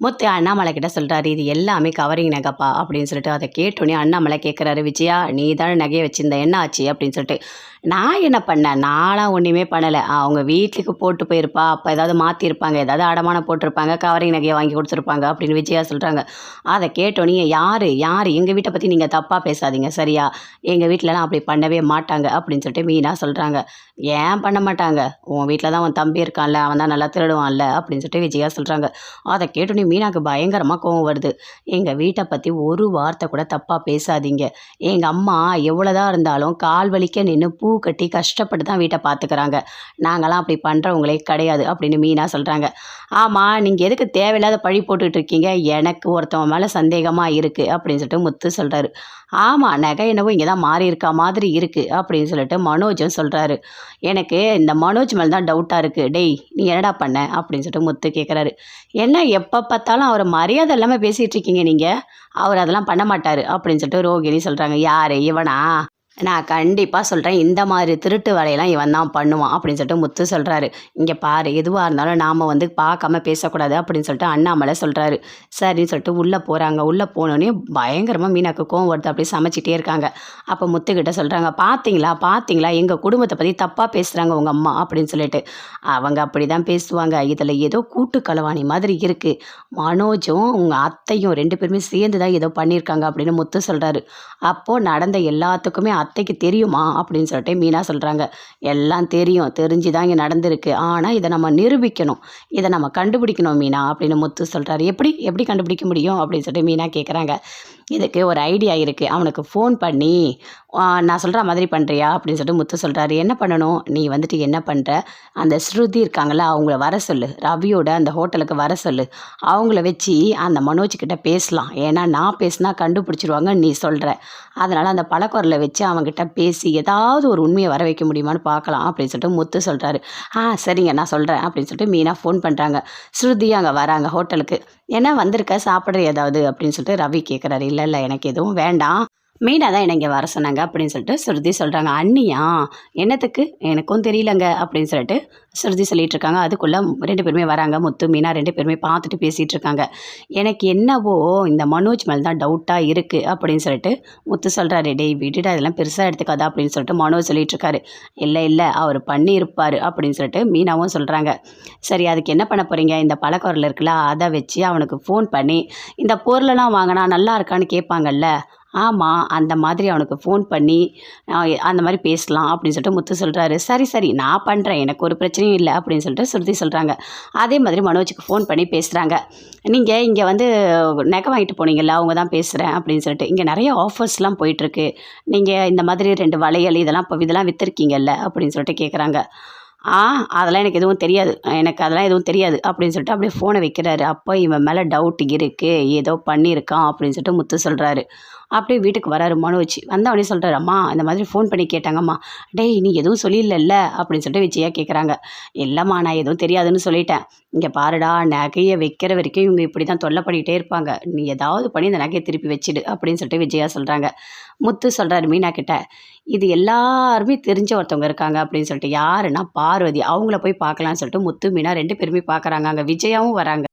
முத்து அண்ணாமலை கிட்ட சொல்கிறாரு இது எல்லாமே கவரிங் நகைப்பா? அப்படின்னு சொல்லிட்டு அதை கேட்டோன்னே அண்ணாமலை கேட்குறாரு விஜயா நீ தானே நகையை வச்சிருந்த என்ன ஆச்சு? அப்படின்னு சொல்லிட்டு நான் என்ன பண்ணேன்? நான்லாம் ஒன்றுமே பண்ணலை. அவங்க வீட்டுக்கு போட்டு போயிருப்பா. அப்போ ஏதாவது மாற்றிருப்பாங்க ஏதாவது அடமானம் போட்டிருப்பாங்க. கவரிங் நகையை வாங்கி கொடுத்துருப்பாங்க அப்படின்னு விஜயா சொல்கிறாங்க அதை கேட்டோன்னே யார்? யார்? எங்கள் வீட்டை பற்றி நீங்கள் தப்பாக பேசாதீங்க. சரியா? எங்கள் வீட்டிலலாம் அப்படி பண்ணவே மாட்டாங்க. அப்படின்னு சொல்லிட்டு மீனா சொல்கிறாங்க ஏன் பண்ண மாட்டாங்க? உன் வீட்டில் தான் உன் தம்பி இருக்கான்ல. அவன் தான் நல்லா திருடுவான்ல. அப்படின்னு சொல்லிட்டு விஜயா சொல்கிறாங்க அதை கேட்டோன்னே மீனாக்கு பயங்கரமாக கோவம் வருது. எங்கள் வீட்டை பற்றி ஒரு வார்த்தை கூட தப்பாக பேசாதீங்க. எங்கள் அம்மா எவ்வளோதான் இருந்தாலும் கால் வலிக்க நின்று பூ கட்டி கஷ்டப்பட்டு தான் வீட்டை பார்த்துக்கிறாங்க. நாங்களாம் அப்படி பண்ணுறவங்களே கிடையாது அப்படின்னு மீனா சொல்கிறாங்க ஆமாம் நீங்கள் எதுக்கு தேவையில்லாத பழி போட்டுக்கிட்டு இருக்கீங்க? எனக்கு ஒருத்தவன் மேலே சந்தேகமாக இருக்குது அப்படின்னு சொல்லிட்டு முத்து சொல்கிறாரு ஆமாம் நகை என்னவோ இங்கே தான் மாறி இருக்கா மாதிரி இருக்குது அப்படின்னு சொல்லிட்டு மனோஜும் சொல்கிறாரு எனக்கு இந்த மனோஜ் மேலே தான் டவுட்டாக இருக்குது டேய் நீ என்னடா பண்ண? அப்படின்னு சொல்லிட்டு முத்து கேட்குறாரு என்ன எப்போ பார்த்தாலும் அவரை மரியாதை இல்லாமல் பேசிகிட்டு இருக்கீங்க நீங்கள் அவர் அதெல்லாம் பண்ண மாட்டார் அப்படின்னு சொல்லிட்டு ரோகிணி சொல்கிறாங்க யார் இவனா? நான் கண்டிப்பாக சொல்கிறேன் இந்த மாதிரி திருட்டு வேலையெல்லாம் இவன் தான் பண்ணுவான் அப்படின்னு சொல்லிட்டு முத்து சொல்கிறாரு இங்கே பாரு எதுவாக இருந்தாலும் நாம் வந்து பார்க்காம பேசக்கூடாது அப்படின்னு சொல்லிட்டு அண்ணாமலை சொல்கிறாரு சரின்னு சொல்லிட்டு உள்ளே போகிறாங்க உள்ளே போனோடனே பயங்கரமாக மீனாக்கு கோவம் வருது. அப்படியே சமைச்சிட்டே இருக்காங்க. அப்போ முத்துக்கிட்ட சொல்கிறாங்க பார்த்தீங்களா பார்த்தீங்களா எங்கள் குடும்பத்தை பற்றி தப்பாக பேசுகிறாங்க உங்கள் அம்மா அப்படின்னு சொல்லிட்டு. அவங்க அப்படி தான் பேசுவாங்க. இதில் ஏதோ கூட்டு கலவாணி மாதிரி இருக்குது மனோஜும் உங்கள் அத்தையும் ரெண்டு பேருமே சேர்ந்து தான் ஏதோ பண்ணியிருக்காங்க அப்படின்னு முத்து சொல்கிறாரு அப்போது நடந்த எல்லாத்துக்குமே அத்தைக்கு தெரியுமா அப்படின்னு சொல்லிட்டு மீனா சொல்கிறாங்க எல்லாம் தெரியும் தெரிஞ்சு தான் இங்கே நடந்திருக்கு. ஆனால் இதை நம்ம நிரூபிக்கணும். இதை நம்ம கண்டுபிடிக்கணும் மீனா அப்படின்னு முத்து சொல்கிறாரு எப்படி எப்படி கண்டுபிடிக்க முடியும் அப்படின்னு சொல்லிட்டு மீனா கேட்குறாங்க இதுக்கு ஒரு ஐடியா இருக்குது அவனுக்கு ஃபோன் பண்ணி நான் சொல்கிற மாதிரி பண்ணுறியா அப்படின்னு சொல்லிட்டு முத்து சொல்கிறாரு என்ன பண்ணணும்? நீ வந்துட்டு என்ன பண்ணுற அந்த ஸ்ருதி இருக்காங்களா அவங்கள வர சொல்லு. ரவியோட அந்த ஹோட்டலுக்கு வர சொல்லு. அவங்கள வச்சு அந்த மனோஜ்கிட்ட பேசலாம். ஏன்னா நான் பேசினா கண்டுபிடிச்சிருவாங்க நீ சொல்கிற அதனால் அந்த பழக்குரலை வச்சு அவங்ககிட்ட பேசி ஏதாவது ஒரு உண்மையை வர வைக்க முடியுமான்னு பார்க்கலாம் அப்படின்னு சொல்லிட்டு முத்து சொல்கிறாரு ஆ சரிங்க நான் சொல்கிறேன் அப்படின்னு சொல்லிட்டு மீனா ஃபோன் பண்ணுறாங்க ஸ்ருதி அங்கே வராங்க ஹோட்டலுக்கு. ஏன்னா வந்திருக்க? சாப்பிட்ற ஏதாவது? அப்படின்னு சொல்லிட்டு ரவி கேட்குறாரு இல்லை இல்லை எனக்கு எதுவும் வேண்டாம். மீனா தான் என்னை இங்கே வர சொன்னாங்க அப்படின்னு சொல்லிட்டு ஸ்ருதி சொல்கிறாங்க அண்ணியா என்னத்துக்கு? எனக்கும் தெரியலங்க அப்படின்னு சொல்லிட்டு ஸ்ருதி சொல்லிட்டு இருக்காங்க. அதுக்குள்ளே ரெண்டு பேருமே வராங்க. முத்து மீனா ரெண்டு பேருமே பார்த்துட்டு பேசிகிட்டு இருக்காங்க. எனக்கு என்னவோ இந்த மனோஜ் மேலே தான் டவுட்டாக இருக்குது அப்படின்னு சொல்லிட்டு முத்து சொல்கிறாரு டேய் விட்டுடா இதெல்லாம் பெருசாக எடுத்துக்காதா அப்படின்னு சொல்லிட்டு மனோஜ் சொல்லிட்டு இருக்காரு. இல்லை இல்லை அவர் பண்ணியிருப்பார் அப்படின்னு சொல்லிட்டு மீனாவும் சொல்கிறாங்க சரி அதுக்கு என்ன பண்ண போகிறீங்க இந்த பழக்கொரல் இருக்குல்ல அதை வச்சு அவனுக்கு ஃபோன் பண்ணி இந்த பொருளெல்லாம் வாங்கினா நல்லா இருக்கான்னு கேட்பாங்கல்ல ஆமாம் அந்த மாதிரி அவனுக்கு ஃபோன் பண்ணி அந்த மாதிரி பேசலாம் அப்படின்னு சொல்லிட்டு முத்து சொல்கிறாரு சரி சரி நான் பண்ணுறேன் எனக்கு ஒரு பிரச்சனையும் இல்லை அப்படின்னு சொல்லிட்டு ஸ்ருதி சொல்கிறாங்க அதே மாதிரி மனோஜுக்கு ஃபோன் பண்ணி பேசுகிறாங்க நீங்கள் இங்கே வந்து நகை வாங்கிட்டு போனீங்கல்ல அவங்க தான் பேசுகிறேன் அப்படின்னு சொல்லிட்டு இங்கே நிறைய ஆஃபர்ஸ்லாம் போயிட்டுருக்கு. நீங்கள் இந்த மாதிரி ரெண்டு வளையல் இதெல்லாம் இப்போ இதெல்லாம் விற்றுருக்கீங்கல்ல அப்படின்னு சொல்லிட்டு கேட்குறாங்க ஆ அதெல்லாம் எனக்கு எதுவும் தெரியாது. எனக்கு அதெல்லாம் எதுவும் தெரியாது அப்படின்னு சொல்லிட்டு அப்படியே ஃபோனை வைக்கிறாரு. அப்போ இவன் மேலே டவுட் இருக்குது ஏதோ பண்ணியிருக்கான் அப்படின்னு சொல்லிட்டு முத்து சொல்கிறாரு அப்படியே வீட்டுக்கு வராரு மனோஜ். வந்தவொடனே சொல்கிறாரு அம்மா இந்த மாதிரி ஃபோன் பண்ணி கேட்டாங்கம்மா. டேய் நீ எதுவும் சொல்லிடல அப்படின்னு சொல்லிட்டு விஜயா கேட்குறாங்க இல்லைம்மா நான் எதுவும் தெரியாதுன்னு சொல்லிட்டேன். இங்கே பாருடா நகையை வைக்கிற வரைக்கும் இவங்க இப்படி தான் தொல்லை பண்ணிகிட்டே இருப்பாங்க. நீ ஏதாவது பண்ணி இந்த நகையை திருப்பி வச்சிடு அப்படின்னு சொல்லிட்டு விஜயா சொல்கிறாங்க முத்து சொல்கிறாரு மீனா கிட்ட இது எல்லாருமே தெரிஞ்ச ஒருத்தவங்க இருக்காங்க அப்படின்னு சொல்லிட்டு யாருன்னா பார்வதி அவங்கள போய் பார்க்கலாம்னு சொல்லிட்டு முத்து மீனா ரெண்டு பேருமே பார்க்குறாங்க அங்கே விஜயாவும் வராங்க.